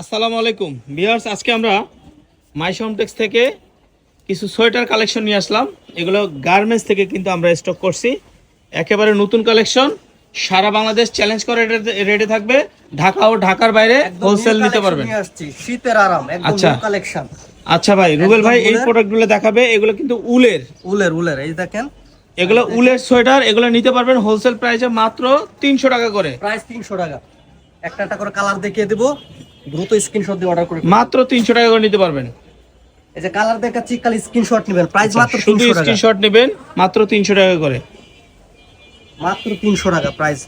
আসসালামু আলাইকুম। বিয়ার্স আজকে আমরা মাইসমটেক্স থেকে কিছু সোয়েটার কালেকশন নিয়ে আসলাম। এগুলো গার্মেন্টস থেকে কিন্তু আমরা স্টক করছি। একেবারে নতুন কালেকশন। সারা বাংলাদেশ চ্যালেঞ্জ করে রেটে থাকবে। ঢাকা ও ঢাকার বাইরে হোলসেল নিতে পারবেন। শীতের আরাম আচ্ছা। কালেকশন আচ্ছা ভাই রুবেল ভাই এই প্রোডাক্টগুলো দেখাবে। এগুলো কিন্তু উলের। উলের উলের এই দেখেন। এগুলো উলের সোয়েটার এগুলো নিতে পারবেন হোলসেল প্রাইসে মাত্র তিনশো টাকা করে। প্রাইস তিনশো টাকা। একটা একটা করে কালার দেখিয়ে দেবো। দ্রুত স্ক্রিনশট দিয়ে অর্ডার করে মাত্র তিনশো টাকা করে নিতে পারবেন। এই যে কালার দেখাচ্ছি খালি স্ক্রিনশট নেবেন। প্রাইস মাত্র আচ্ছা, শুধু তিনশো স্ক্রিনশট নেবেন মাত্র তিনশো টাকা করে। মাত্র তিনশো টাকা প্রাইস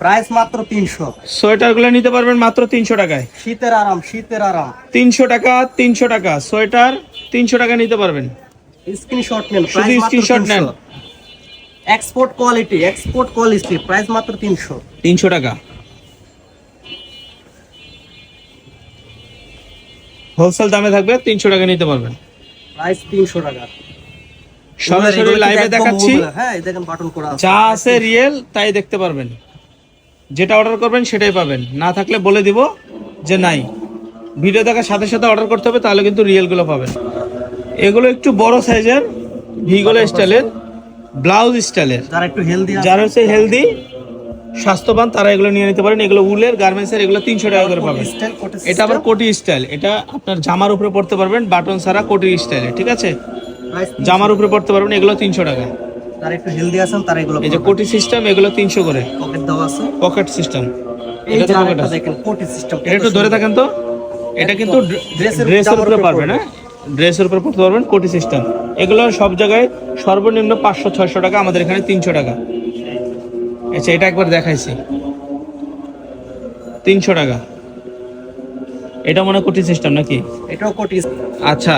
প্রাইস মাত্র তিনশো। সোয়েটারগুলো নিতে পারবেন মাত্র তিনশো টাকায়। শীতের আরাম শীতের আরাম। তিনশো টাকা তিনশো টাকা। সোয়েটার তিনশো টাকা নিতে পারবেন। স্ক্রিনশট নেন শুধু মাত্র নেন। Export quality export quality price মাত্র তিনশো। তিনশো টাকা। হোলসেল দামে থাকবে তিনশো টাকা নিতে পারবেন। প্রাইস তিনশো টাকা। সরাসরি লাইভে দেখাচ্ছি। হ্যাঁ দেখেন বাটন করা আছে। যা আছে রিয়েল তাই দেখতে পারবেন। যেটা অর্ডার করবেন সেটাই পাবেন। না থাকলে বলে দিব যে নাই। ভিডিও দেখার সাথে সাথে অর্ডার করতে হবে তাহলে কিন্তু রিয়েলগুলো পাবেন। এগুলো একটু বড় সাইজের ভিগোলো স্টাইলের ব্লাউজ স্টাইলের যারা একটু হেলদি যারা হচ্ছে হেলদি স্বাস্থ্যবান তারা এগুলো নিয়ে নিতে পারেন। এগুলো উলের গার্মেন্টসের এগুলো তিনশো টাকা করে পাবেন। এটা আবার কোটি স্টাইল এটা আপনার জামার উপরে পড়তে পারবেন বাটন ছাড়া কোটি স্টাইলে ঠিক আছে? জামার উপরে পড়তে পারবেন এগুলো তিনশো টাকা। যারা একটু হেলদি আছেন তারা এগুলো এই যে কোটি সিস্টেম এগুলো তিনশো করে। পকেট দেওয়া আছে। পকেট সিস্টেম এটা তো পকেট আছে কোটি সিস্টেম এটা একটু ধরে থাকেন তো। এটা কিন্তু ড্রেসের উপরে পারবেন হ্যাঁ ড্রেসের উপরে পড়তে পারবেন কোটি সিস্টেম এগুলো সব জায়গায় সর্বনিম্ন পাঁচশো ছয়শো টাকা আমাদের এখানে তিনশো টাকা। আচ্ছা এটা একবার দেখাইছি। তিনশো টাকা। এটা মনে কোটি সিস্টেম নাকি? এটাও কোটি আচ্ছা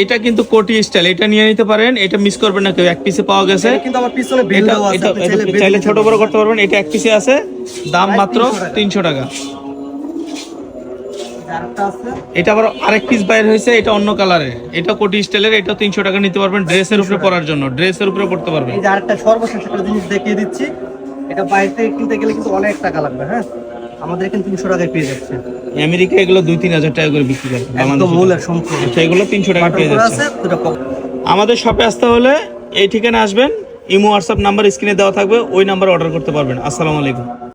এটা কিন্তু কোটি স্টাইল এটা নিয়ে নিতে পারেন এটা মিস করবেন না কেউ এক পিসে পাওয়া গেছে। কিন্তু আবার পিছনে এটা চাইলে ছোট বড় করতে পারবেন এটা এক পিসে আছে দাম মাত্র 300 টাকা। তিনশো টাকা। এটা আবার আরেক পিস বাইর হয়েছে এটা অন্য কালারের এটা কোটি স্টাইলের এটা তিনশো টাকা নিতে পারবেন ড্রেসের উপরে পরার জন্য। ড্রেসের উপরে পড়তে পারবেন। এই যে আরেকটা সর্বশেষ একটা জিনিস দেখিয়ে দিচ্ছি। এটা বাইরে থেকে কিনতে গেলে কিন্তু অনেক টাকা লাগবে হ্যাঁ? আমাদের এখানে তিনশো টাকায় পেয়ে যাচ্ছে। আমেরিকা এগুলো দুই তিন হাজার টাকা করে বিক্রি করে একদম বাংলাদেশে। মূলের সম্পূর্ণ। আচ্ছা, এগুলো তিনশো টাকা পেয়ে যাচ্ছে। আমাদের শপে আসতে হলে এই ঠিকানা আসবেন ইমো হোয়াটসঅ্যাপ নাম্বার স্ক্রিনে দেওয়া থাকবে ওই নাম্বার অর্ডার করতে পারবেন। আসসালামু আলাইকুম।